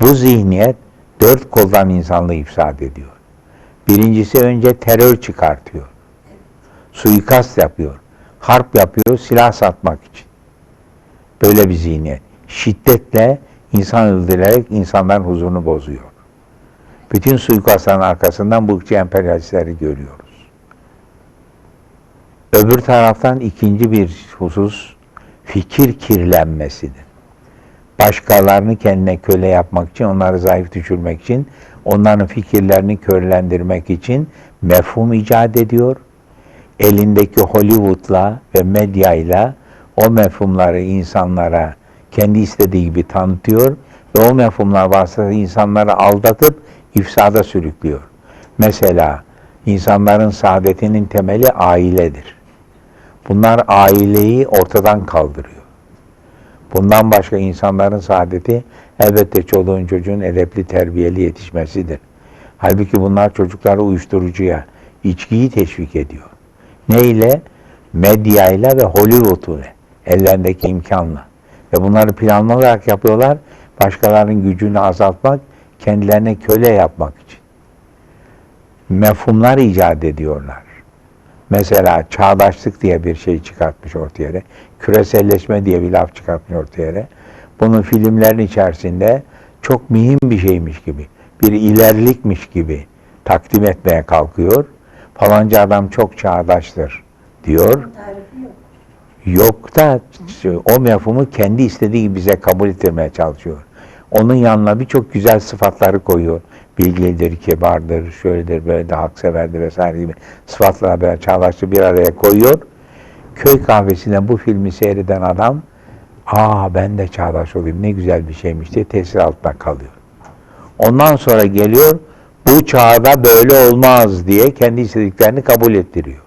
Bu zihniyet dört koldan insanlığı ifsad ediyor. Birincisi önce terör çıkartıyor. Suikast yapıyor. Harp yapıyor silah satmak için. Böyle bir zihniyet. Şiddetle insan öldürerek insanların huzurunu bozuyor. Bütün suikastların arkasından bu emperyalistleri görüyoruz. Öbür taraftan ikinci bir husus fikir kirlenmesidir. Başkalarını kendine köle yapmak için, onları zayıf düşürmek için, onların fikirlerini körlendirmek için mefhum icat ediyor. Elindeki Hollywood'la ve medyayla o mefhumları insanlara kendi istediği gibi tanıtıyor ve o mefhumlar vasıtasıyla insanları aldatıp ifsada sürüklüyor. Mesela insanların saadetinin temeli ailedir. Bunlar aileyi ortadan kaldırıyor. Bundan başka insanların saadeti elbette çoluğun çocuğun edepli terbiyeli yetişmesidir. Halbuki bunlar çocukları uyuşturucuya, içkiyi teşvik ediyor. Neyle? Medyayla ve Hollywood ile, ellerindeki imkanla. Ve bunları planlı olarak yapıyorlar, başkalarının gücünü azaltmak, kendilerine köle yapmak için. Mefhumlar icat ediyorlar. Mesela çağdaşlık diye bir şey çıkartmış ortaya. Küreselleşme diye bir laf çıkartmış ortaya. Bunun filmlerin içerisinde çok mühim bir şeymiş gibi, bir ilerlikmiş gibi takdim etmeye kalkıyor. Falanca adam çok çağdaştır diyor. Yok da o mefhumu kendi istediği gibi bize kabul ettirmeye çalışıyor. Onun yanına birçok güzel sıfatları koyuyor. Bilgilidir, kibardır, şöyledir, böyle de hakseverdir vesaire gibi sıfatlarla beraber çağdaşlığı bir araya koyuyor. Köy kahvesinde bu filmi seyreden adam aa ben de çağdaş olayım ne güzel bir şeymiş diye tesir altında kalıyor. Ondan sonra geliyor bu çağda böyle olmaz diye kendi istediklerini kabul ettiriyor.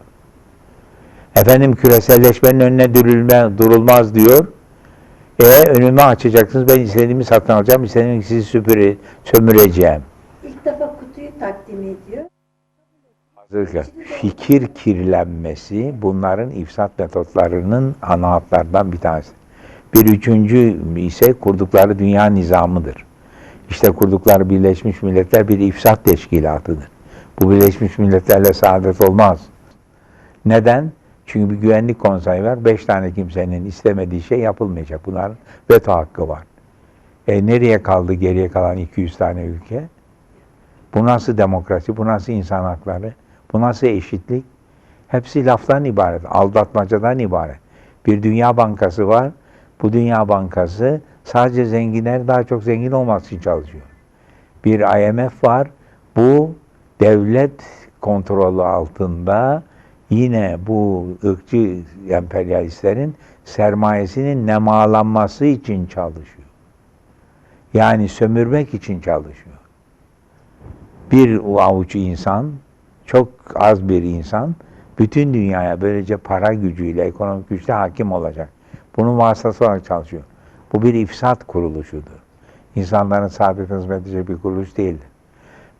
Efendim küreselleşmenin önüne durulma, durulmaz diyor. E önümü açacaksınız ben istediğimi satın alacağım, istediğimi sizi süpüre, sömüreceğim. Takdim ediyor. Fikir kirlenmesi bunların ifsat metotlarının ana hatlardan bir tanesi. Bir üçüncü ise kurdukları dünya nizamıdır. İşte kurdukları Birleşmiş Milletler bir ifsat teşkilatıdır. Bu Birleşmiş Milletlerle saadet olmaz. Neden? Çünkü bir güvenlik konseyi var. Beş tane kimsenin istemediği şey yapılmayacak. Bunların veto hakkı var. E nereye kaldı geriye kalan 200 tane ülke? Bu nasıl demokrasi? Bu nasıl insan hakları? Bu nasıl eşitlik? Hepsi laftan ibaret, aldatmacadan ibaret. Bir dünya bankası var. Bu dünya bankası sadece zenginler daha çok zengin olması için çalışıyor. Bir IMF var. Bu devlet kontrolü altında yine bu ırkçı emperyalistlerin sermayesinin nemalanması için çalışıyor. Yani sömürmek için çalışıyor. Bir avuç insan, çok az bir insan bütün dünyaya böylece para gücüyle, ekonomik güçle hakim olacak. Bunun vasıtası olarak çalışıyor. Bu bir ifsat kuruluşudur. İnsanların saadetine hizmet edecek bir kuruluş değildir.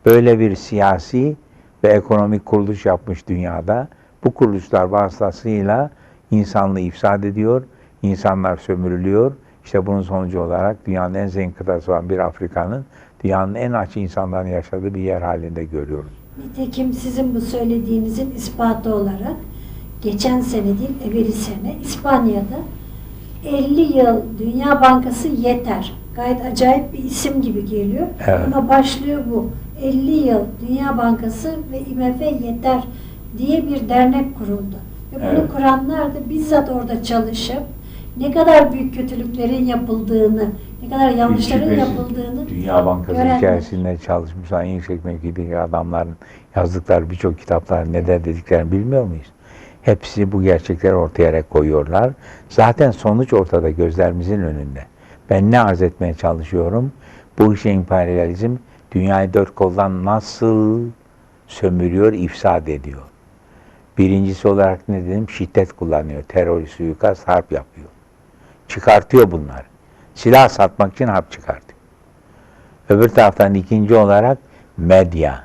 Böyle bir siyasi ve ekonomik kuruluş yapmış dünyada bu kuruluşlar vasıtasıyla insanlığı ifsad ediyor, insanlar sömürülüyor. İşte bunun sonucu olarak dünyanın en zengin kıtası olan bir Afrika'nın dünyanın en aç insanların yaşadığı bir yer halinde görüyoruz. Nitekim sizin bu söylediğinizin ispatı olarak geçen sene değil, evveli sene İspanya'da 50 yıl Dünya Bankası yeter. Gayet acayip bir isim gibi geliyor. Evet. Ama başlıyor bu. 50 yıl Dünya Bankası ve IMF yeter diye bir dernek kuruldu. Ve bunu Evet. kuranlar da bizzat orada çalışıp ne kadar büyük kötülüklerin yapıldığını, ne kadar yanlışların yapıldığını Dünya Bankası görenler. içerisinde çalışmış olan en yüksek mevkideki adamların yazdıkları birçok kitaplar ne der dediklerini bilmiyor muyuz? Hepsi bu gerçekleri ortaya koyuyorlar. Zaten sonuç ortada gözlerimizin önünde. Ben ne arz etmeye çalışıyorum? Bu işe emperyalizm dünyayı dört koldan nasıl sömürüyor, ifsad ediyor. Birincisi olarak ne dedim? Şiddet kullanıyor. Terör, suikast, harp yapıyor. Çıkartıyor bunları. Silah satmak için harp çıkartıyor. Öbür taraftan ikinci olarak medya,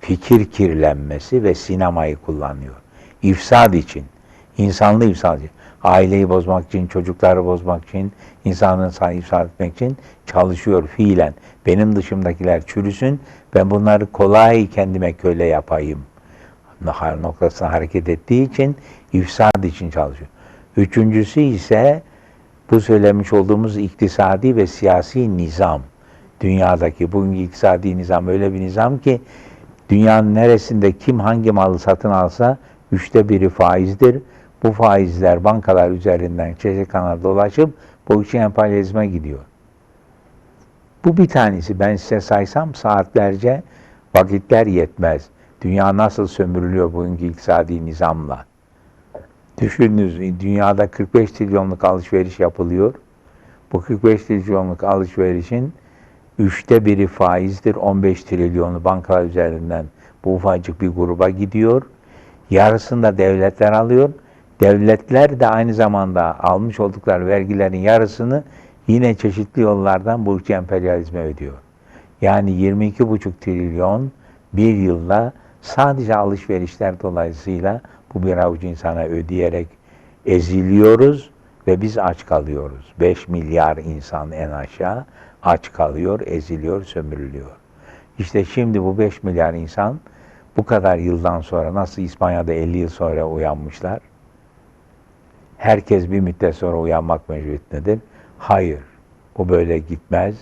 fikir kirlenmesi ve sinemayı kullanıyor. İfsad için, İnsanlığı ifsad ediyor. Aileyi bozmak için, çocukları bozmak için, insanın ifsad etmek için çalışıyor fiilen. Benim dışımdakiler çürüsün, ben bunları kolay kendime köle yapayım noktasına hareket ettiği için ifsad için çalışıyor. Üçüncüsü ise bu söylemiş olduğumuz iktisadi ve siyasi nizam. Dünyadaki bugünkü iktisadi nizam öyle bir nizam ki dünyanın neresinde kim hangi malı satın alsa üçte biri faizdir. Bu faizler bankalar üzerinden çeşitli kanal dolaşıp bu için emperyalizme gidiyor. Bu bir tanesi. Ben size saysam saatlerce vakitler yetmez. Dünya nasıl sömürülüyor bugünkü iktisadi nizamla? Düşününüz dünyada 45 trilyonluk alışveriş yapılıyor. Bu 45 trilyonluk alışverişin üçte biri faizdir. 15 trilyonu bankalar üzerinden bu ufacık bir gruba gidiyor. Yarısını da devletler alıyor. Devletler de aynı zamanda almış oldukları vergilerin yarısını yine çeşitli yollardan bu ülke emperyalizme ödüyor. Yani 22,5 trilyon bir yılda sadece alışverişler dolayısıyla bu bir avuç insana ödeyerek eziliyoruz ve biz aç kalıyoruz. 5 milyar insan en aşağı aç kalıyor, eziliyor, sömürülüyor. İşte şimdi bu 5 milyar insan bu kadar yıldan sonra nasıl İspanya'da 50 yıl sonra uyanmışlar? Herkes bir müddet sonra uyanmak mecburiyetindedir. Hayır, bu böyle gitmez.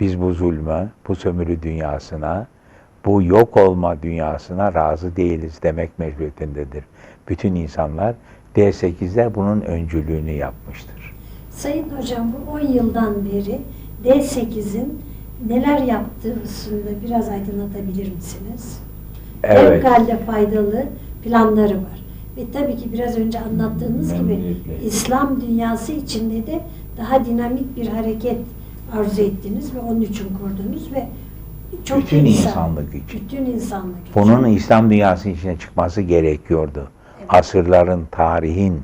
Biz bu zulme, bu sömürü dünyasına, bu yok olma dünyasına razı değiliz demek mecburiyetindedir. Bütün insanlar D8'ler bunun öncülüğünü yapmıştır. Sayın Hocam bu 10 yıldan beri D8'in neler yaptığı hususunda biraz aydınlatabilir misiniz? Evet. Fevkalade faydalı planları var. Ve tabii ki biraz önce anlattığınız gibi. İslam dünyası içinde de daha dinamik bir hareket arzu ettiniz ve onun için kurdunuz ve çok Bütün insan- insanlık için. Bütün insanlık için. Bunun İslam dünyası içine çıkması gerekiyordu. Asırların, tarihin,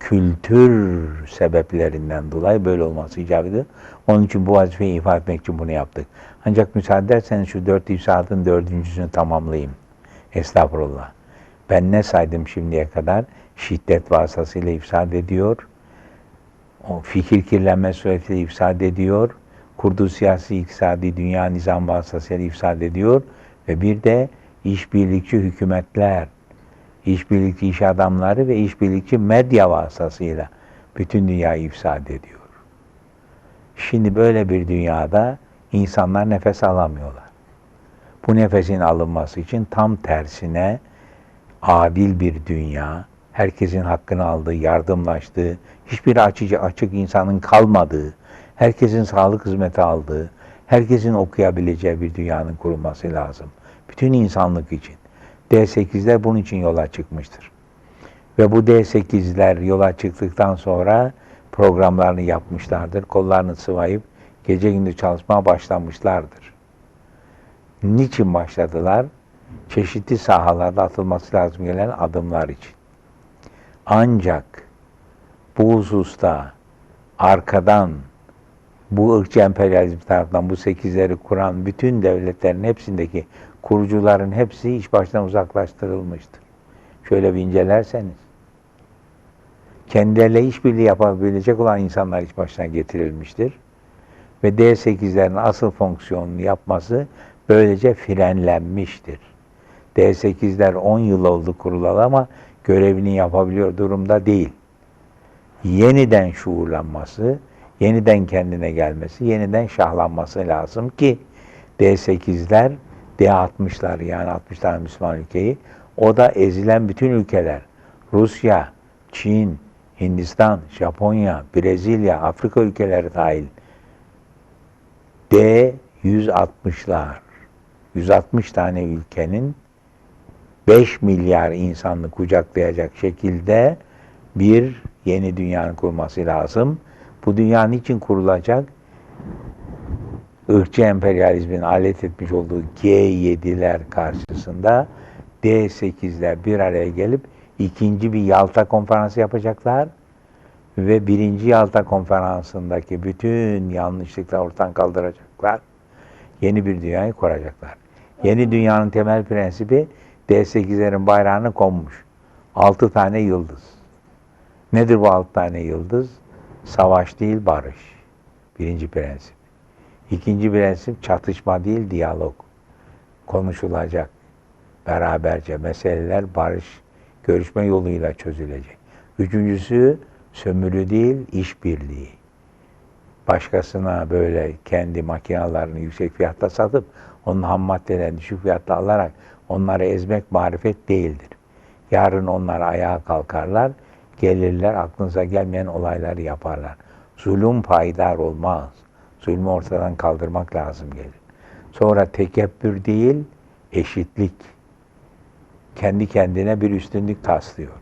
kültür sebeplerinden dolayı böyle olması icap ediyor. Onun için bu vazifeyi ifade etmek için bunu yaptık. Ancak müsaade ederseniz şu dört ifsadın dördüncüsünü tamamlayayım. Estağfurullah. Ben ne saydım şimdiye kadar? Şiddet vasıtasıyla ifsad ediyor. O fikir kirlenme suretiyle ifsad ediyor. Kurduğu siyasi iktisadi dünya nizam vasıtasıyla ifsad ediyor. Ve bir de işbirlikçi hükümetler, işbirlikçi iş adamları ve işbirlikçi medya vasıtasıyla bütün dünyayı ifsad ediyor. Şimdi böyle bir dünyada insanlar nefes alamıyorlar. Bu nefesin alınması için tam tersine adil bir dünya, herkesin hakkını aldığı, yardımlaştığı, hiçbir açıcı açık insanın kalmadığı, herkesin sağlık hizmeti aldığı, herkesin okuyabileceği bir dünyanın kurulması lazım. Bütün insanlık için. D8'ler bunun için yola çıkmıştır. Ve bu D8'ler yola çıktıktan sonra programlarını yapmışlardır. Kollarını sıvayıp gece gündüz çalışmaya başlamışlardır. Niçin başladılar? Çeşitli sahalarda atılması lazım gelen adımlar için. Ancak bu hususta arkadan bu ırkçı emperyalizm tarafından bu sekizleri kuran bütün devletlerin hepsindeki kurucuların hepsi iş baştan uzaklaştırılmıştır. Şöyle bir incelerseniz kendileriyle işbirliği yapabilecek olan insanlar iş başına getirilmiştir. Ve D8'lerin asıl fonksiyonunu yapması böylece frenlenmiştir. D8'ler 10 yıl oldu kurulalı ama görevini yapabiliyor durumda değil. Yeniden şuurlanması, yeniden kendine gelmesi, yeniden şahlanması lazım ki D8'ler D60'lar yani 60 tane Müslüman ülkeyi. O da ezilen bütün ülkeler. Rusya, Çin, Hindistan, Japonya, Brezilya, Afrika ülkeleri dahil D 160'lar 160 tane ülkenin 5 milyar insanı kucaklayacak şekilde bir yeni dünyanın kurulması lazım. Bu dünya niçin kurulacak? ırkçı emperyalizmin alet etmiş olduğu G7'ler karşısında D8'ler bir araya gelip ikinci bir Yalta konferansı yapacaklar ve birinci Yalta konferansındaki bütün yanlışlıkları ortadan kaldıracaklar. Yeni bir dünyayı kuracaklar. Yeni dünyanın temel prensibi D8'lerin bayrağına konmuş. Altı tane yıldız. Nedir bu altı tane yıldız? Savaş değil barış. Birinci prensip. İkinci prensip çatışma değil diyalog. Konuşulacak. Beraberce meseleler barış, görüşme yoluyla çözülecek. Üçüncüsü sömürü değil işbirliği. Başkasına böyle kendi makinalarını yüksek fiyatta satıp onun ham maddelerini düşük fiyatta alarak onları ezmek marifet değildir. Yarın onlar ayağa kalkarlar, gelirler aklınıza gelmeyen olayları yaparlar. Zulüm payidar olmaz. Zulmü ortadan kaldırmak lazım gelir. Sonra tekebbür değil, eşitlik. Kendi kendine bir üstünlük taslıyor.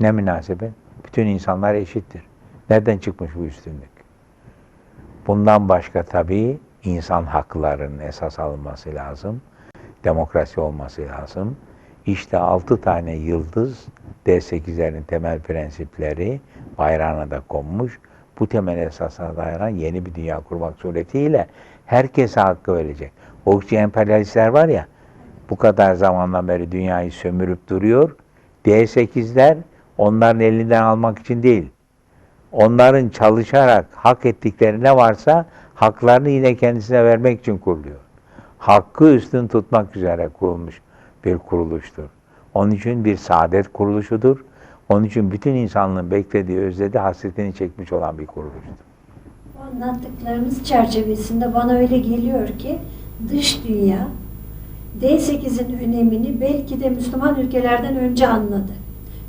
Ne münasebet? Bütün insanlar eşittir. Nereden çıkmış bu üstünlük? Bundan başka tabii insan haklarının esas alınması lazım. Demokrasi olması lazım. İşte altı tane yıldız D8'lerin temel prensipleri bayrağına da konmuş. Bu temel esasa dayanan yeni bir dünya kurmak suretiyle herkese hakkı verecek. Okçu emperyalistler var ya, bu kadar zamandan beri dünyayı sömürüp duruyor. D8'ler onların elinden almak için değil, onların çalışarak hak ettikleri ne varsa haklarını yine kendisine vermek için kuruluyor. Hakkı üstün tutmak üzere kurulmuş bir kuruluştur. Onun için bir saadet kuruluşudur. Onun için bütün insanlığın beklediği, özlediği, hasretini çekmiş olan bir kuruluştur. Anlattıklarınız çerçevesinde bana öyle geliyor ki dış dünya D8'in önemini belki de Müslüman ülkelerden önce anladı.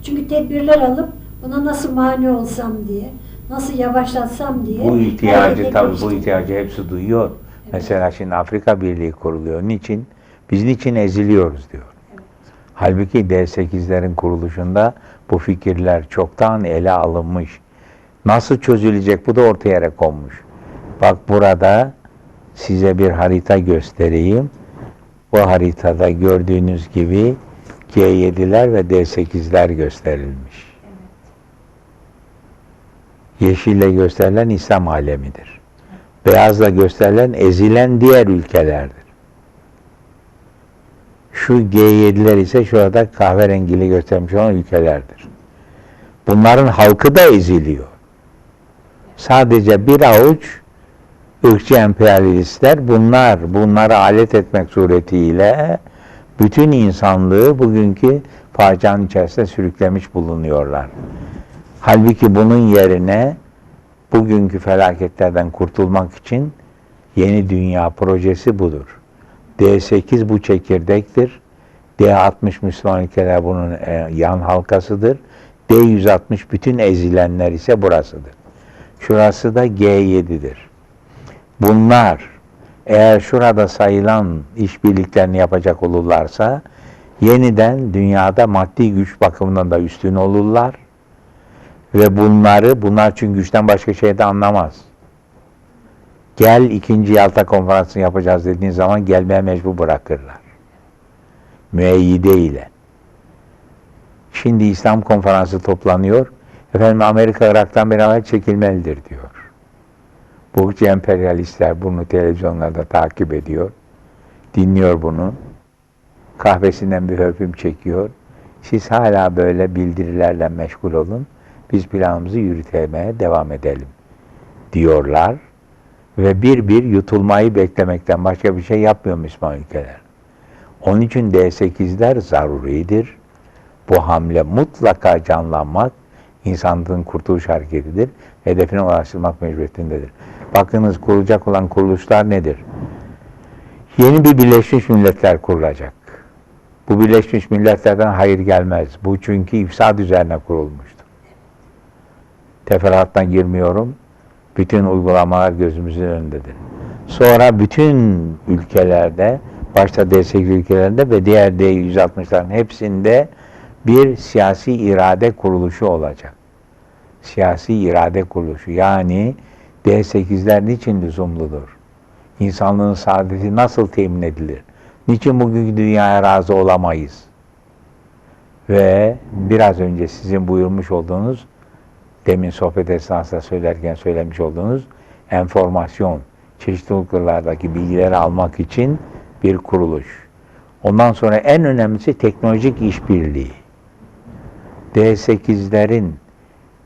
Çünkü tedbirler alıp buna nasıl mani olsam diye, nasıl yavaşlatsam diye Bu ihtiyacı tabii bu ihtiyacı hepsi duyuyor. Mesela şimdi Afrika Birliği kuruluyor. Niçin? Biz niçin eziliyoruz diyor. Halbuki D8'lerin kuruluşunda bu fikirler çoktan ele alınmış. Nasıl çözülecek bu da ortaya konmuş. Bak burada size bir harita göstereyim. Bu haritada gördüğünüz gibi G7'ler ve D8'ler gösterilmiş. Yeşille gösterilen İslam alemidir. Beyazla gösterilen ezilen diğer ülkelerdir. Şu G7'ler ise şurada kahverengili göstermiş olan ülkelerdir. Bunların halkı da eziliyor. Sadece bir avuç ırkçı emperyalistler bunlar, bunları alet etmek suretiyle bütün insanlığı bugünkü facianın içerisinde sürüklemiş bulunuyorlar. Halbuki bunun yerine bugünkü felaketlerden kurtulmak için yeni dünya projesi budur. D8 bu çekirdektir. D60 Müslüman ülkeler bunun e, yan halkasıdır. D160 bütün ezilenler ise burasıdır. Şurası da G7'dir. Bunlar eğer şurada sayılan işbirliklerini yapacak olurlarsa yeniden dünyada maddi güç bakımından da üstün olurlar ve bunları bunlar çünkü güçten başka şey de anlamaz. Gel ikinci Yalta konferansını yapacağız dediğin zaman gelmeye mecbur bırakırlar. Müeyyide ile. Şimdi İslam konferansı toplanıyor. Efendim Amerika Irak'tan beraber çekilmelidir diyor. Bu emperyalistler bunu televizyonlarda takip ediyor. Dinliyor bunu. Kahvesinden bir öpüm çekiyor. Siz hala böyle bildirilerle meşgul olun. Biz planımızı yürütmeye devam edelim diyorlar. Ve bir bir yutulmayı beklemekten başka bir şey yapmıyor Müslüman ülkeler. Onun için D8'ler zaruridir. Bu hamle mutlaka canlanmak, insanlığın kurtuluş hareketidir. Hedefine ulaştırmak mecburiyetindedir. Bakınız kurulacak olan kuruluşlar nedir? Yeni bir Birleşmiş Milletler kurulacak. Bu Birleşmiş Milletler'den hayır gelmez. Bu çünkü ifsad üzerine kurulmuştur. Teferruatına girmiyorum. Bütün uygulamalar gözümüzün önündedir. Sonra bütün ülkelerde, başta D8 ülkelerinde ve diğer D160'ların hepsinde bir siyasi irade kuruluşu olacak. Siyasi irade kuruluşu. Yani D8'ler niçin lüzumludur? İnsanlığın saadeti nasıl temin edilir? Niçin bugünkü dünyaya razı olamayız? Ve biraz önce sizin buyurmuş olduğunuz, demin sohbet esnasında söylerken söylemiş olduğunuz enformasyon, çeşitli ülkelerdeki bilgileri almak için bir kuruluş. Ondan sonra en önemlisi teknolojik işbirliği. D8'lerin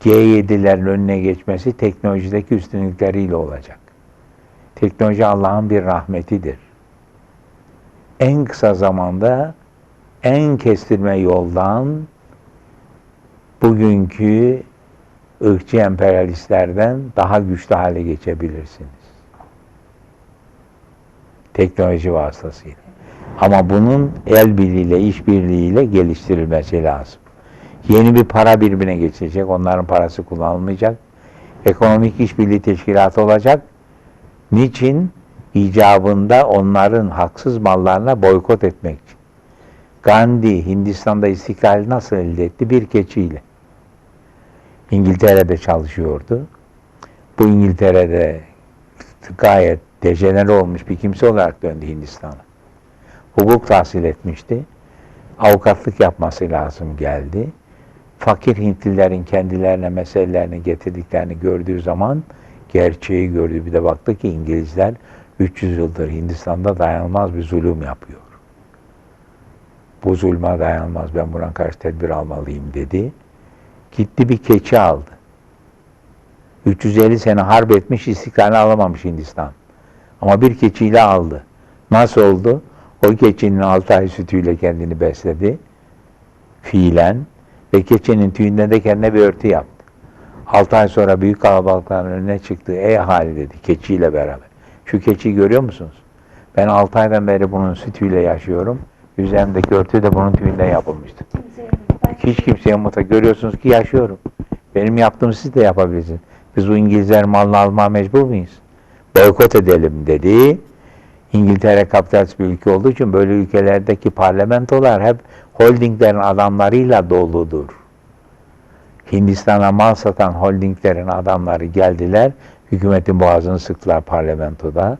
G7'lerin önüne geçmesi teknolojideki üstünlükleriyle olacak. Teknoloji Allah'ın bir rahmetidir. En kısa zamanda en kestirme yoldan bugünkü ırkçı emperyalistlerden daha güçlü hale geçebilirsiniz. Teknoloji vasıtasıyla. Ama bunun el birliğiyle, iş birliğiyle geliştirilmesi lazım. Yeni bir para birimine geçecek. Onların parası kullanılmayacak. Ekonomik işbirliği teşkilatı olacak. Niçin? İcabında onların haksız mallarına boykot etmek için. Gandhi Hindistan'da istiklali nasıl elde etti? Bir keçiyle. İngiltere'de çalışıyordu. Bu İngiltere'de gayet dejenere olmuş bir kimse olarak döndü Hindistan'a. Hukuk tahsil etmişti. Avukatlık yapması lazım geldi. Fakir Hintlilerin kendilerine meselelerini getirdiklerini gördüğü zaman gerçeği gördü. Bir de baktı ki İngilizler 300 yıldır Hindistan'da dayanılmaz bir zulüm yapıyor. Bu zulme dayanılmaz ben buna karşı tedbir almalıyım dedi. Gitti bir keçi aldı. 350 sene harp etmiş istiklalini alamamış Hindistan. Ama bir keçiyle aldı. Nasıl oldu? O keçinin 6 ay sütüyle kendini besledi. Fiilen. Ve keçinin tüyünden de kendine bir örtü yaptı. 6 ay sonra büyük kalabalıkların önüne çıktı. Ey ahali dedi keçiyle beraber. Şu keçiyi görüyor musunuz? Ben 6 aydan beri bunun sütüyle yaşıyorum. Üzerimdeki örtü de bunun tüyünden yapılmıştı. Hiç kimseye mutlaka görüyorsunuz ki yaşıyorum. Benim yaptığımı siz de yapabilirsiniz. Biz bu İngilizler malını almaya mecbur muyuz? Boykot edelim dedi. İngiltere kapitalist bir ülke olduğu için böyle ülkelerdeki parlamentolar hep holdinglerin adamlarıyla doludur. Hindistan'a mal satan holdinglerin adamları geldiler. Hükümetin boğazını sıktılar parlamentoda.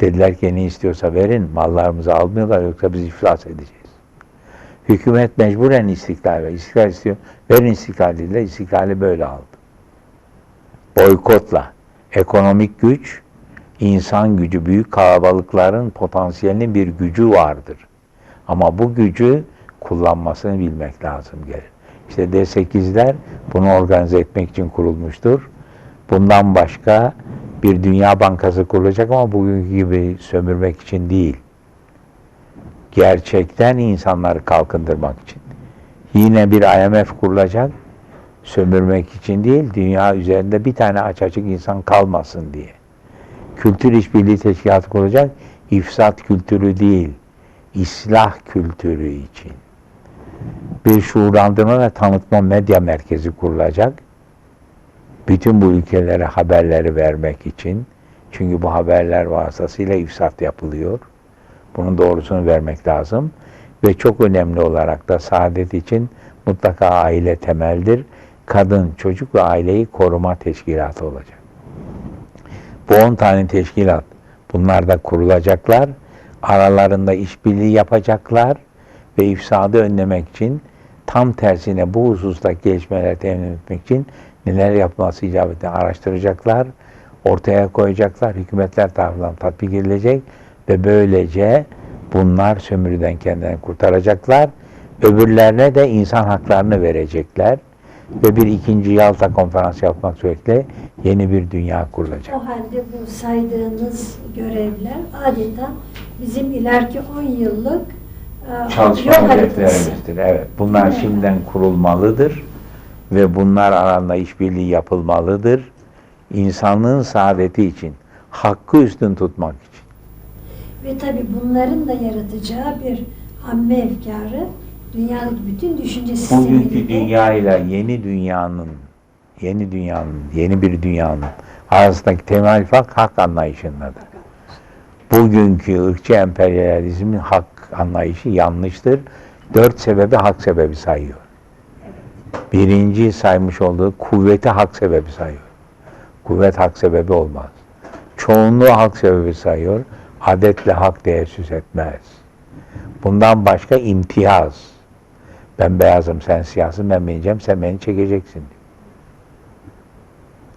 Dediler ki ne istiyorsa verin. Mallarımızı almıyorlar yoksa biz iflas edeceğiz. Hükümet mecburen istiklal ver. İstiklal istiyor. Verin istiklal dediler. İstiklali böyle aldı. Boykotla. Ekonomik güç, insan gücü, büyük kalabalıkların potansiyelinin bir gücü vardır. Ama bu gücü kullanmasını bilmek lazım gelir. İşte D8'ler bunu organize etmek için kurulmuştur. Bundan başka bir Dünya Bankası kurulacak ama bugünkü gibi sömürmek için değil. Gerçekten insanları kalkındırmak için. Yine bir IMF kurulacak. Sömürmek için değil, dünya üzerinde bir tane aç açık insan kalmasın diye. Kültür İşbirliği Teşkilatı kurulacak. İfsat kültürü değil, islah kültürü için. Bir şuurlandırma ve tanıtma medya merkezi kurulacak. Bütün bu ülkelere haberleri vermek için. Çünkü bu haberler vasıtasıyla ifsat yapılıyor. Bunun doğrusunu vermek lazım. Ve çok önemli olarak da saadet için mutlaka aile temeldir. Kadın, çocuk ve aileyi koruma teşkilatı olacak. Bu 10 tane teşkilat bunlar da kurulacaklar. Aralarında işbirliği yapacaklar ve ifsadı önlemek için tam tersine bu hususta gelişmeler temin etmek için neler yapması icabeti araştıracaklar, ortaya koyacaklar, hükümetler tarafından tatbik edilecek ve böylece bunlar sömürüden kendilerini kurtaracaklar. Öbürlerine de insan haklarını verecekler ve bir ikinci Yalta konferansı yapmak suretiyle yeni bir dünya kurulacak. O halde bu saydığınız görevler adeta bizim ileriki 10 yıllık e, Çalışma hedeflerimizdir. Evet. Bunlar Evet. şimdiden kurulmalıdır ve bunlar arasında işbirliği yapılmalıdır. İnsanlığın saadeti için, hakkı üstün tutmak için. Ve tabi bunların da yaratacağı bir amme efkarı dünyadaki bütün düşünce sistemini Bugünkü dünya ile yeni dünyanın, yeni dünyanın, yeni bir dünyanın arasındaki temel fark hak anlayışındadır. Bugünkü ırkçı emperyalizmin hak anlayışı yanlıştır. Dört sebebi hak sebebi sayıyor. Birinci saymış olduğu kuvveti hak sebebi sayıyor. Kuvvet hak sebebi olmaz. Çoğunluğu hak sebebi sayıyor. Adetle hak teessüs etmez. Bundan başka imtiyaz. Ben beyazım, sen siyahsın, ben bencem, sen beni çekeceksin.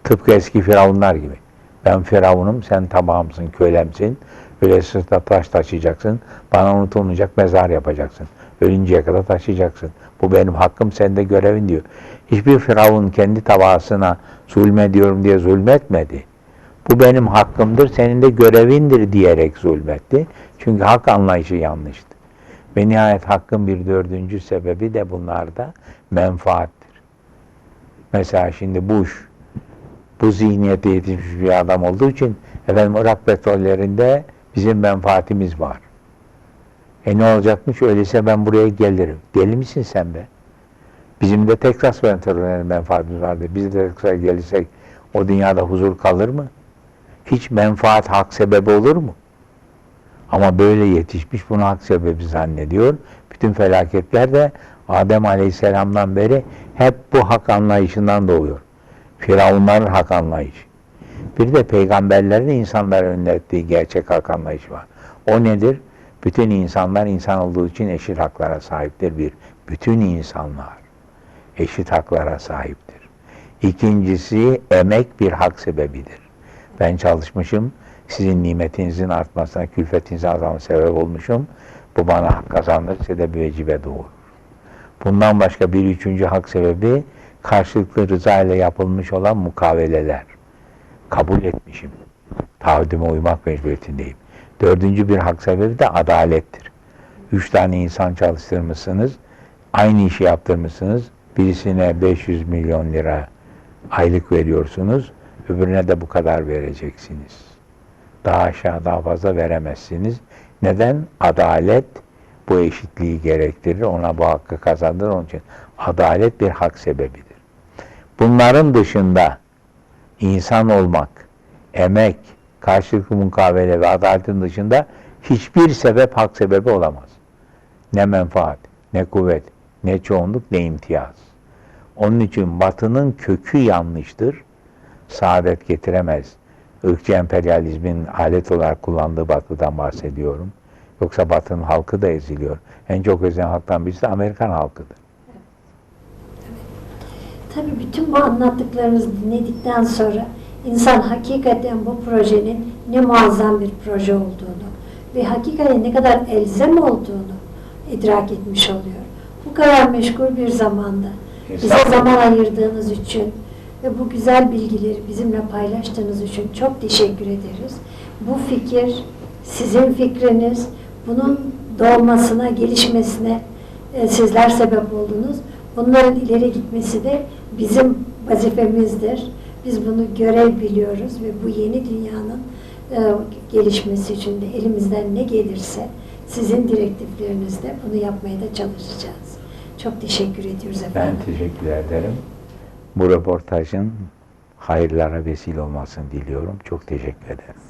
Tıpkı eski firavunlar gibi. Ben firavunum, sen tabağımsın, kölemsin. Böyle sırtla taş taşıyacaksın. Bana unutulmayacak mezar yapacaksın. Ölünceye kadar taşıyacaksın. Bu benim hakkım, sende görevin diyor. Hiçbir firavun kendi tabasına zulmediyorum diye zulmetmedi. Bu benim hakkımdır, senin de görevindir diyerek zulmetti. Çünkü hak anlayışı yanlıştı. Ve nihayet hakkın bir dördüncü sebebi de bunlarda menfaattir. Mesela şimdi Bush, bu zihniyete yetişmiş bir adam olduğu için efendim Irak petrollerinde bizim menfaatimiz var. E ne olacakmış? Öyleyse ben buraya gelirim. Deli misin sen be? Bizim de Texas petrollerinin menfaatimiz vardı. Biz de Texas'a gelirsek o dünyada huzur kalır mı? Hiç menfaat hak sebebi olur mu? Ama böyle yetişmiş bunu hak sebebi zannediyor. Bütün felaketler de Adem Aleyhisselam'dan beri hep bu hak anlayışından doğuyor. Firavunların hak anlayışı. Bir de peygamberlerin insanlara önlettiği gerçek hak anlayışı var. O nedir? Bütün insanlar insan olduğu için eşit haklara sahiptir bir. Bütün insanlar eşit haklara sahiptir. İkincisi emek bir hak sebebidir. Ben çalışmışım, sizin nimetinizin artmasına, külfetinizin azalmasına sebep olmuşum. Bu bana hak kazandırır, size de bir vecibe doğurur. Bundan başka bir üçüncü hak sebebi karşılıklı rıza ile yapılmış olan mukaveleler. Kabul etmişim. Taahhüdüme uymak mecburiyetindeyim. Dördüncü bir hak sebebi de adalettir. Üç tane insan çalıştırmışsınız, aynı işi yaptırmışsınız. Birisine 500 milyon lira aylık veriyorsunuz, öbürüne de bu kadar vereceksiniz. Daha aşağı daha fazla veremezsiniz. Neden? Adalet bu eşitliği gerektirir. Ona bu hakkı kazandırır. Onun için adalet bir hak sebebidir. Bunların dışında insan olmak, emek, karşılıklı mukavele ve adaletin dışında hiçbir sebep hak sebebi olamaz. Ne menfaat, ne kuvvet, ne çoğunluk, ne imtiyaz. Onun için batının kökü yanlıştır. Saadet getiremez. Irkçı emperyalizmin alet olarak kullandığı batıdan bahsediyorum. Yoksa batının halkı da eziliyor. En çok ezilen halktan birisi de Amerikan halkıdır. Tabii bütün bu anlattıklarınızı dinledikten sonra insan hakikaten bu projenin ne muazzam bir proje olduğunu ve hakikaten ne kadar elzem olduğunu idrak etmiş oluyor. Bu kadar meşgul bir zamanda bize zaman ayırdığınız için ve bu güzel bilgileri bizimle paylaştığınız için çok teşekkür ederiz. Bu fikir sizin fikriniz, bunun doğmasına, gelişmesine e, sizler sebep oldunuz. Bunların ileri gitmesi de bizim vazifemizdir. Biz bunu görev biliyoruz ve bu yeni dünyanın e, gelişmesi için de elimizden ne gelirse sizin direktiflerinizle bunu yapmaya da çalışacağız. Çok teşekkür ediyoruz Ben efendim. teşekkür ederim. Bu röportajın hayırlara vesile olmasını diliyorum. Çok teşekkür ederim.